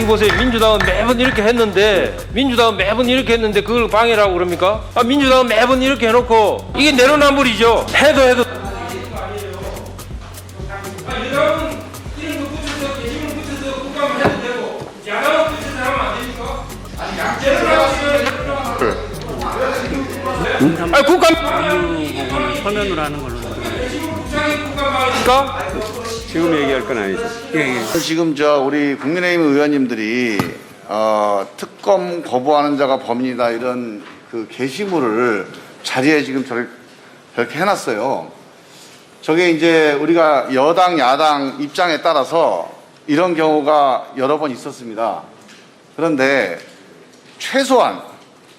이 보세요. 민주당은 매번 이렇게 했는데 민주당은 매번 이렇게 했는데 그걸 방해라고 그럽니까? 아, 민주당은 매번 이렇게 해놓고 이게 내로남불이죠. 해도 해도 아, 국가 서면으로 하는 걸로. 입니까? 지금 얘기할 건 아니죠. 예, 예. 지금 저 우리 국민의힘 의원님들이 어, 특검 거부하는 자가 범인이다 이런 그 게시물을 자리에 지금 저렇게, 저렇게 해놨어요. 저게 이제 우리가 여당 야당 입장에 따라서 이런 경우가 여러 번 있었습니다. 그런데 최소한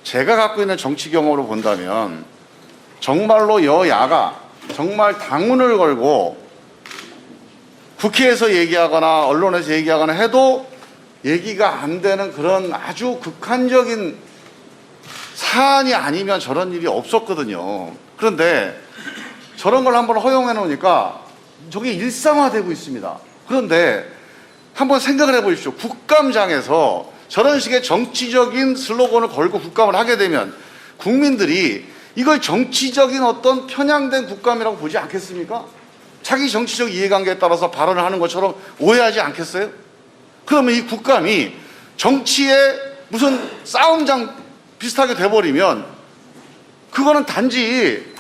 제가 갖고 있는 정치 경험으로 본다면 정말로 여야가 정말 당운을 걸고 국회에서 얘기하거나 언론에서 얘기하거나 해도 얘기가 안 되는 그런 아주 극한적인 사안이 아니면 저런 일이 없었거든요. 그런데 저런 걸 한번 허용해 놓으니까 저게 일상화되고 있습니다. 그런데 한번 생각을 해 보십시오. 국감장에서 저런 식의 정치적인 슬로건을 걸고 국감을 하게 되면 국민들이 이걸 정치적인 어떤 편향된 국감이라고 보지 않겠습니까? 자기 정치적 이해관계에 따라서 발언을 하는 것처럼 오해하지 않겠어요? 그러면 이 국감이 정치의 무슨 싸움장 비슷하게 돼버리면 그거는 단지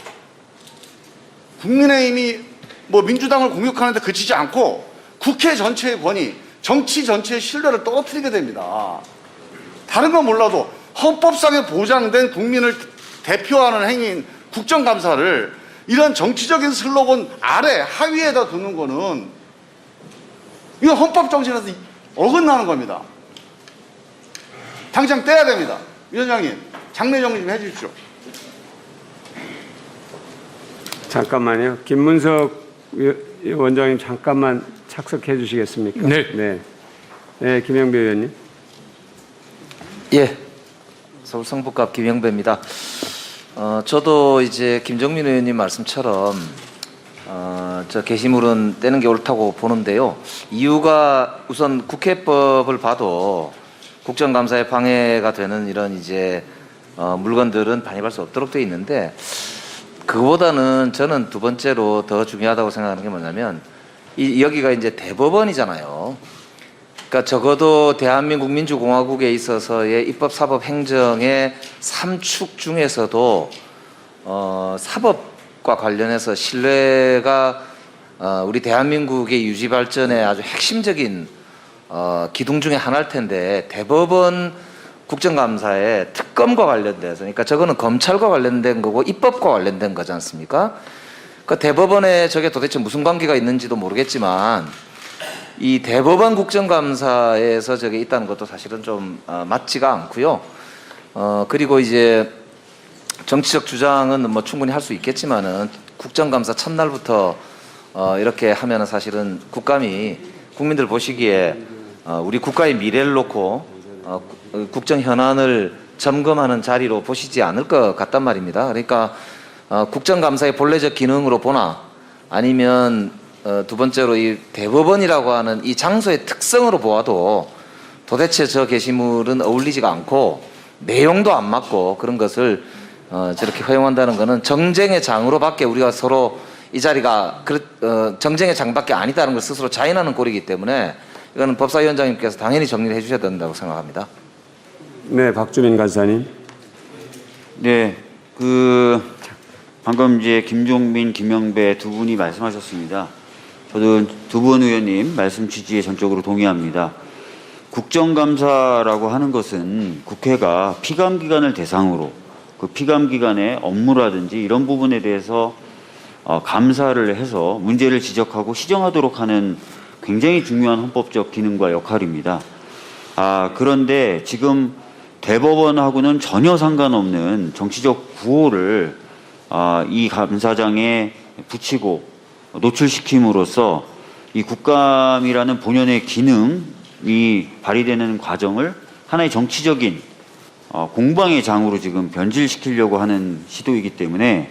국민의힘이 뭐 민주당을 공격하는데 그치지 않고 국회 전체의 권위, 정치 전체의 신뢰를 떨어뜨리게 됩니다. 다른 건 몰라도 헌법상에 보장된 국민을 대표하는 행위인 국정감사를 이런 정치적인 슬로건 아래 하위에다 두는 거는 이건 헌법 정신에서 어긋나는 겁니다. 당장 떼야 됩니다. 위원장님, 장례 정리 좀 해주십시오. 잠깐만요. 김문석 위- 원장님 잠깐만 착석해 주시겠습니까? 네. 네. 네, 김영배 의원님. 예, 서울 성북갑 김영배입니다. 어, 저도 이제 김정민 의원님 말씀처럼 어, 저 게시물은 떼는 게 옳다고 보는데요. 이유가 우선 국회법을 봐도 국정감사에 방해가 되는 이런 이제 어, 물건들은 반입할 수 없도록 되어 있는데 그거보다는 저는 두 번째로 더 중요하다고 생각하는 게 뭐냐면 이 여기가 이제 대법원이잖아요. 그러니까 적어도 대한민국 민주공화국에 있어서의 입법, 사법, 행정의 삼축 중에서도 어, 사법과 관련해서 신뢰가 어, 우리 대한민국의 유지 발전에 아주 핵심적인 어, 기둥 중에 하나일 텐데 대법원 국정감사에 특검과 관련돼서 그러니까 저거는 검찰과 관련된 거고 입법과 관련된 거지 않습니까? 그 대법원에 저게 도대체 무슨 관계가 있는지도 모르겠지만 이 대법원 국정감사에서 저게 있다는 것도 사실은 좀 어, 맞지가 않고요. 어 그리고 이제 정치적 주장은 뭐 충분히 할 수 있겠지만은 국정감사 첫날부터 어 이렇게 하면은 사실은 국감이 국민들 보시기에 어 우리 국가의 미래를 놓고 어 구- 국정 현안을 점검하는 자리로 보시지 않을 것 같단 말입니다. 그러니까 어 국정감사의 본래적 기능으로 보나 아니면 어, 두 번째로 이 대법원이라고 하는 이 장소의 특성으로 보아도 도대체 저 게시물은 어울리지가 않고 내용도 안 맞고 그런 것을 어, 저렇게 허용한다는 것은 정쟁의 장으로밖에 우리가 서로 이 자리가 그렇- 어, 정쟁의 장밖에 아니다는 걸 스스로 자인하는 꼴이기 때문에 이거는 법사위원장님께서 당연히 정리를 해주셔야 된다고 생각합니다. 네, 박주민 간사님. 네, 그 방금 이제 김종민, 김영배 두 분이 말씀하셨습니다. 저도 두 분 의원님 말씀 취지에 전적으로 동의합니다. 국정감사라고 하는 것은 국회가 피감 기관을 대상으로 그 피감 기관의 업무라든지 이런 부분에 대해서 어, 감사를 해서 문제를 지적하고 시정하도록 하는 굉장히 중요한 헌법적 기능과 역할입니다. 아, 그런데 지금 대법원하고는 전혀 상관없는 정치적 구호를 아, 이 감사장에 붙이고 노출시킴으로써 이 국감이라는 본연의 기능이 발휘되는 과정을 하나의 정치적인 어, 공방의 장으로 지금 변질시키려고 하는 시도이기 때문에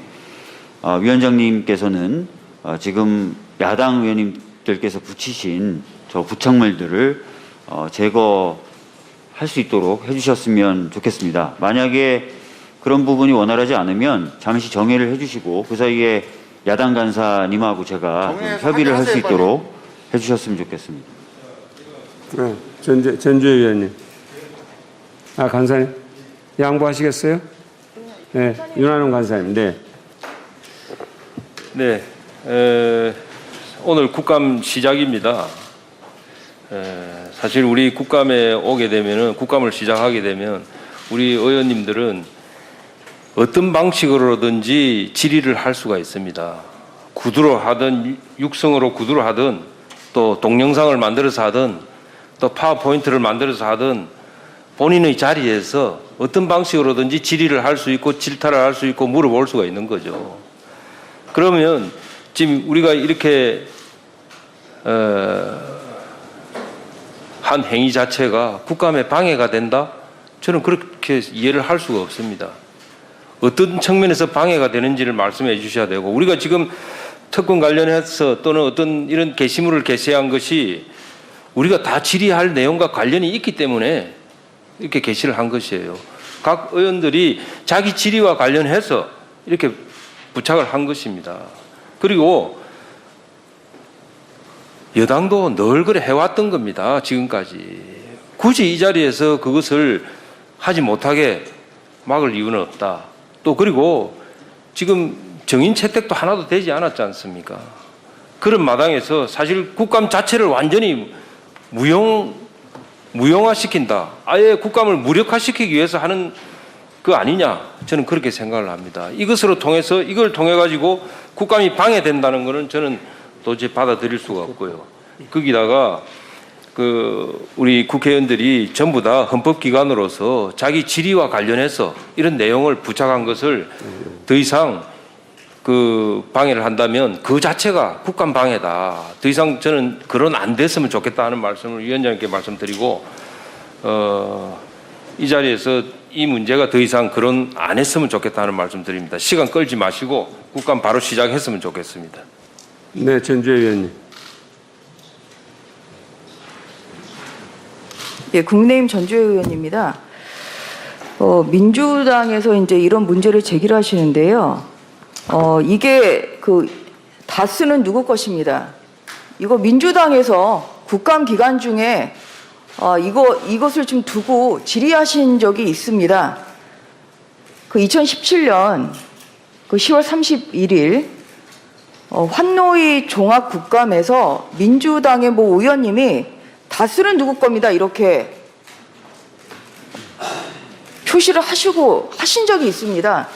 어, 위원장님께서는 어, 지금 야당 의원님들께서 붙이신 저 부착물들을 어, 제거할 수 있도록 해주셨으면 좋겠습니다. 만약에 그런 부분이 원활하지 않으면 잠시 정회를 해주시고 그 사이에 야당 간사님하고 제가 좀 협의를 할 수 하게 하세요, 있도록 해주셨으면 좋겠습니다. 네, 전재, 전주혜 의원님. 아, 간사님. 양보하시겠어요? 네, 윤한홍 간사님. 네. 네, 에, 오늘 국감 시작입니다. 에, 사실 우리 국감에 오게 되면은 국감을 시작하게 되면 우리 의원님들은 어떤 방식으로든지 질의를 할 수가 있습니다. 구두로 하든 육성으로 구두로 하든 또 동영상을 만들어서 하든 또 파워포인트를 만들어서 하든 본인의 자리에서 어떤 방식으로든지 질의를 할 수 있고 질타를 할 수 있고 물어볼 수가 있는 거죠. 그러면 지금 우리가 이렇게 어, 한 행위 자체가 국감에 방해가 된다? 저는 그렇게 이해를 할 수가 없습니다. 어떤 측면에서 방해가 되는지를 말씀해 주셔야 되고 우리가 지금 특권 관련해서 또는 어떤 이런 게시물을 게시한 것이 우리가 다 질의할 내용과 관련이 있기 때문에 이렇게 게시를 한 것이에요. 각 의원들이 자기 질의와 관련해서 이렇게 부착을 한 것입니다. 그리고 여당도 늘 그래 해왔던 겁니다. 지금까지. 굳이 이 자리에서 그것을 하지 못하게 막을 이유는 없다. 또 그리고 지금 정인 채택도 하나도 되지 않았지 않습니까? 그런 마당에서 사실 국감 자체를 완전히 무용, 무용화시킨다. 아예 국감을 무력화시키기 위해서 하는 그 아니냐. 저는 그렇게 생각을 합니다. 이것으로 통해서 이걸 통해 가지고 국감이 방해된다는 것은 저는 도저히 받아들일 수가 없고요. 거기다가 그 우리 국회의원들이 전부 다 헌법기관으로서 자기 질의와 관련해서 이런 내용을 부착한 것을 더 이상 그 방해를 한다면 그 자체가 국감 방해다. 더 이상 저는 그런 안 됐으면 좋겠다 하는 말씀을 위원장님께 말씀드리고 어, 이 자리에서 이 문제가 더 이상 그런 안 했으면 좋겠다는 말씀 드립니다. 시간 끌지 마시고 국감 바로 시작했으면 좋겠습니다. 네, 전주혜 의원님. 예, 국민의힘 전주혜 의원입니다. 어, 민주당에서 이제 이런 문제를 제기를 하시는데요. 어, 이게 그 다스는 누구 것입니다. 이거 민주당에서 국감 기간 중에 어, 이거 이것을 좀 두고 질의하신 적이 있습니다. 그 2017년 그 10월 31일 어, 환노위 종합 국감에서 민주당의 모 의원님이 다스는 누구 겁니다. 이렇게 표시를 하시고 하신 적이 있습니다.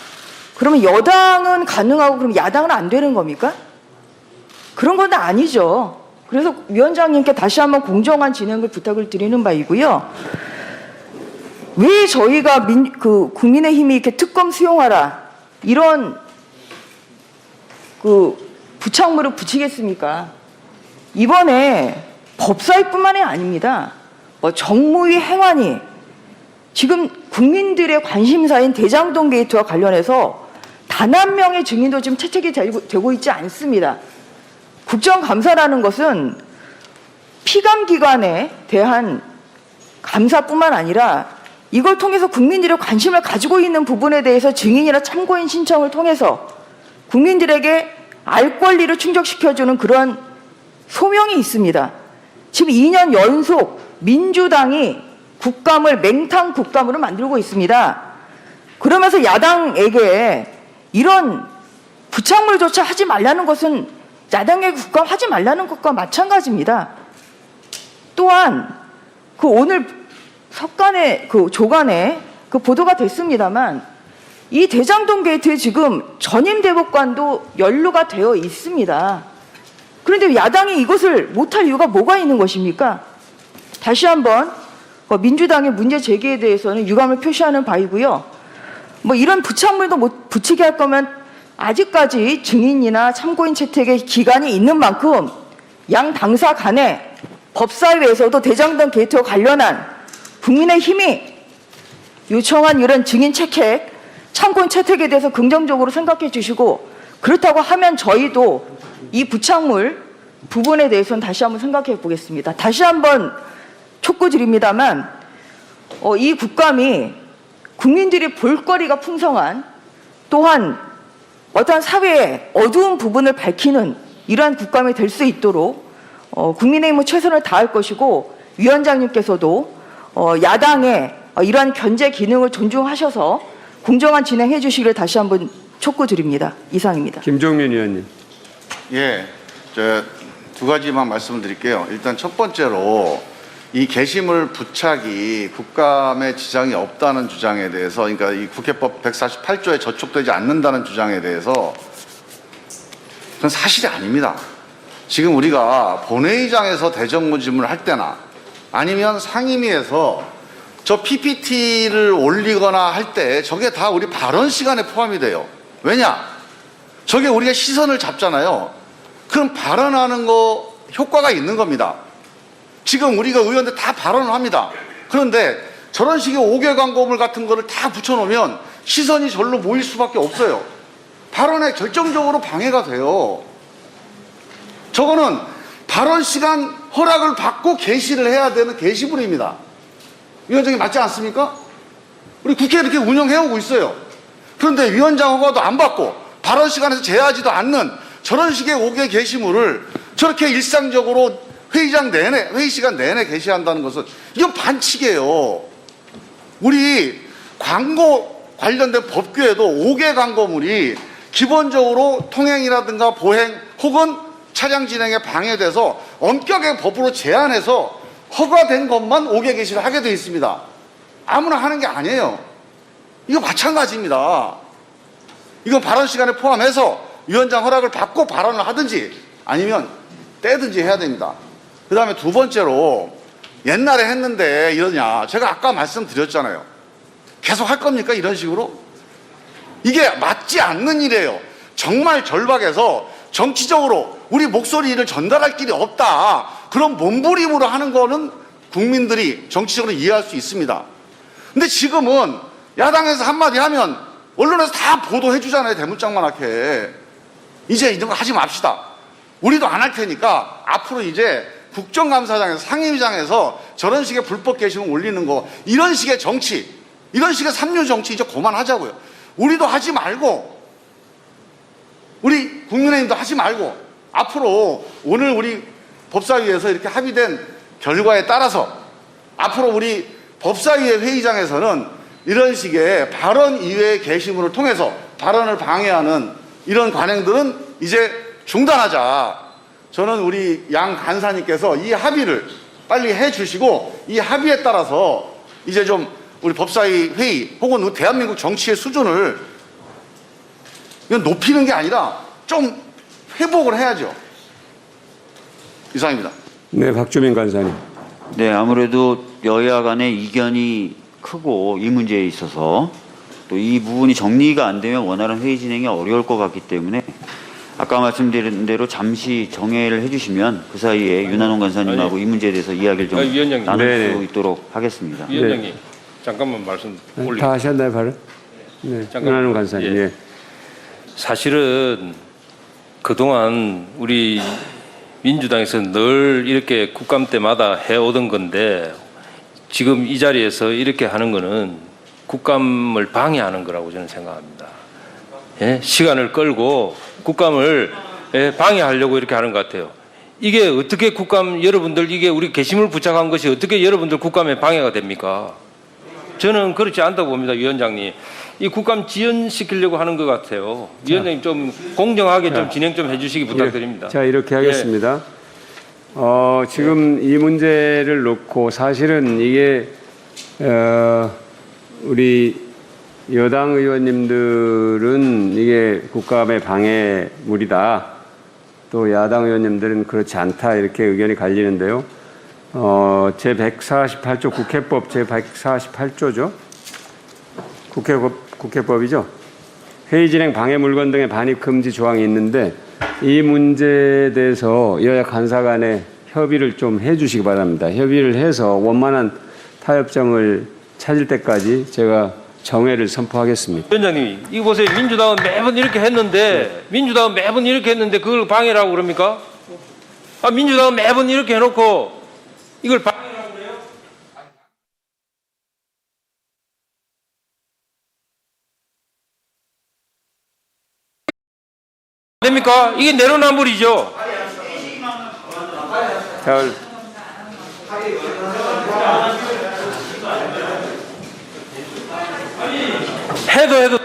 그러면 여당은 가능하고 그럼 야당은 안 되는 겁니까? 그런 건 아니죠. 그래서 위원장님께 다시 한번 공정한 진행을 부탁을 드리는 바이고요. 왜 저희가 민, 그 국민의힘이 이렇게 특검 수용하라 이런 그 부착물을 붙이겠습니까? 이번에 법사위뿐만이 아닙니다. 뭐 정무위 행안위 지금 국민들의 관심사인 대장동 게이트와 관련해서 단 한 명의 증인도 지금 채택이 되고, 있지 않습니다. 국정감사라는 것은 피감기관에 대한 감사뿐만 아니라 이걸 통해서 국민들의 관심을 가지고 있는 부분에 대해서 증인이나 참고인 신청을 통해서 국민들에게 알 권리를 충족시켜주는 그런 소명이 있습니다. 지금 2년 연속 민주당이 국감을 맹탕 국감으로 만들고 있습니다. 그러면서 야당에게 이런 부착물조차 하지 말라는 것은 야당에게 국감 하지 말라는 것과 마찬가지입니다. 또한 그 오늘 석간에 그 조간에 그 보도가 됐습니다만 이 대장동 게이트에 지금 전임 대법관도 연루가 되어 있습니다. 그런데 야당이 이것을 못할 이유가 뭐가 있는 것입니까? 다시 한번 어, 민주당의 문제 제기에 대해서는 유감을 표시하는 바이고요. 뭐 이런 부착물도 못 붙이게 할 거면 아직까지 증인이나 참고인 채택의 기간이 있는 만큼 양 당사 간에 법사위에서도 대장동 게이트와 관련한 국민의 힘이 요청한 이런 증인 채택, 참고인 채택에 대해서 긍정적으로 생각해 주시고 그렇다고 하면 저희도 이 부착물 부분에 대해서는 다시 한번 생각해 보겠습니다. 다시 한번 촉구드립니다만 어, 이 국감이 국민들이 볼거리가 풍성한 또한 어떠한 사회의 어두운 부분을 밝히는 이러한 국감이 될 수 있도록 어, 국민의힘은 최선을 다할 것이고 위원장님께서도 어, 야당의 어, 이러한 견제 기능을 존중하셔서 공정한 진행해 주시기를 다시 한번 촉구드립니다. 이상입니다. 김종민 의원님. 예, 저두 가지만 말씀드릴게요. 일단 첫 번째로 이 게시물 부착이 국감에 지장이 없다는 주장에 대해서, 그러니까 이 국회법 148조에 저촉되지 않는다는 주장에 대해서 그건 사실이 아닙니다. 지금 우리가 본회의장에서 대정부 질문을 할 때나 아니면 상임위에서 저 PPT를 올리거나 할 때 저게 다 우리 발언 시간에 포함이 돼요. 왜냐? 저게 우리가 시선을 잡잖아요. 그럼 발언하는 거 효과가 있는 겁니다. 지금 우리가 의원들 다 발언을 합니다. 그런데 저런 식의 5개 광고물 같은 거를 다 붙여놓으면 시선이 절로 모일 수밖에 없어요. 발언에 결정적으로 방해가 돼요. 저거는 발언 시간 허락을 받고 게시를 해야 되는 게시물입니다. 위원장님 맞지 않습니까? 우리 국회 이렇게 운영해오고 있어요. 그런데 위원장 허가도 안 받고 발언 시간에서 제하지도 않는 저런 식의 5개 게시물을 저렇게 일상적으로 회의장 내내, 회의 시간 내내 게시한다는 것은 이건 반칙이에요. 우리 광고 관련된 법규에도 5개 광고물이 기본적으로 통행이라든가 보행 혹은 차량 진행에 방해돼서 엄격하게 법으로 제한해서 허가된 것만 5개 게시를 하게 되어 있습니다. 아무나 하는 게 아니에요. 이거 마찬가지입니다. 이건 발언 시간에 포함해서 위원장 허락을 받고 발언을 하든지 아니면 떼든지 해야 됩니다. 그 다음에 두 번째로 옛날에 했는데 이러냐. 제가 아까 말씀드렸잖아요. 계속 할 겁니까? 이런 식으로? 이게 맞지 않는 일이에요. 정말 절박해서 정치적으로 우리 목소리를 전달할 길이 없다. 그런 몸부림으로 하는 거는 국민들이 정치적으로 이해할 수 있습니다. 근데 지금은 야당에서 한마디 하면 언론에서 다 보도해 주잖아요. 대문짝만하게. 이제 이런 거 하지 맙시다. 우리도 안 할 테니까 앞으로 이제 국정감사장에서 상임위장에서 저런 식의 불법 게시물 올리는 거 이런 식의 정치 이런 식의 삼류 정치 이제 그만하자고요. 우리도 하지 말고 우리 국민의힘도 하지 말고 앞으로 오늘 우리 법사위에서 이렇게 합의된 결과에 따라서 앞으로 우리 법사위의 회의장에서는 이런 식의 발언 이외의 게시물을 통해서 발언을 방해하는 이런 관행들은 이제 중단하자. 저는 우리 양 간사님께서 이 합의를 빨리 해 주시고 이 합의에 따라서 이제 좀 우리 법사위 회의 혹은 대한민국 정치의 수준을 이건 높이는 게 아니라 좀 회복을 해야죠. 이상입니다. 네, 박주민 간사님. 네, 아무래도 여야 간의 이견이 크고 이 문제에 있어서 또 이 부분이 정리가 안 되면 원활한 회의 진행이 어려울 것 같기 때문에 아까 말씀드린 대로 잠시 정회를 해주시면 그 사이에 윤한홍 간사님하고 아니. 이 문제에 대해서 이야기를 좀 위원장님. 나눌 수 네네. 있도록 하겠습니다. 위원장님 잠깐만 말씀 네, 올리. 다 하셨나요, 발언? 네, 잠깐만. 윤한홍 간사님. 예. 예. 사실은 그동안 우리 민주당에서 늘 이렇게 국감 때마다 해오던 건데 지금 이 자리에서 이렇게 하는 거는 국감을 방해하는 거라고 저는 생각합니다. 예? 시간을 끌고 국감을 예, 방해하려고 이렇게 하는 것 같아요. 이게 어떻게 국감 여러분들 이게 우리 게시물 부착한 것이 어떻게 여러분들 국감에 방해가 됩니까? 저는 그렇지 않다고 봅니다, 위원장님. 이 국감 지연시키려고 하는 것 같아요. 위원장님 좀 공정하게 좀 진행 좀 해주시기 부탁드립니다. 예. 자, 이렇게 하겠습니다. 어, 지금 이 문제를 놓고 사실은 이게 어, 우리 여당 의원님들은 이게 국감의 방해물이다. 또 야당 의원님들은 그렇지 않다. 이렇게 의견이 갈리는데요. 어, 제 148조 국회법 제 148조죠. 국회법, 국회법이죠. 회의 진행 방해 물건 등의 반입 금지 조항이 있는데 이 문제에 대해서 여야 간사 간에 협의를 좀 해주시기 바랍니다. 협의를 해서 원만한 타협점을 찾을 때까지 제가 정회를 선포하겠습니다. 위원장님, 이거 보세요. 민주당은 매번 이렇게 했는데, 민주당은 매번 이렇게 했는데 그걸 방해라고 그럽니까? 아, 민주당은 매번 이렇게 해놓고 이걸 방해라고 그래요? 됩니까? 이게 내로남불이죠. 자, 해도 해도.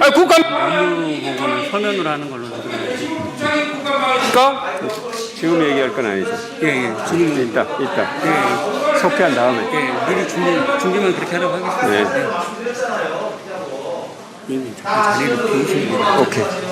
아니 국감 업무 보고는 서면으로 하는 걸로 들어요. 니까 지금 얘기할 건 아니죠. 예, 예. 준비, 이따, 이따. 예, 속회한 다음에. 예. 미리 준비, 준비만 그렇게 하라고 하겠습니다. 네. 이미 잠깐 자리를 비우시는 거 오케이.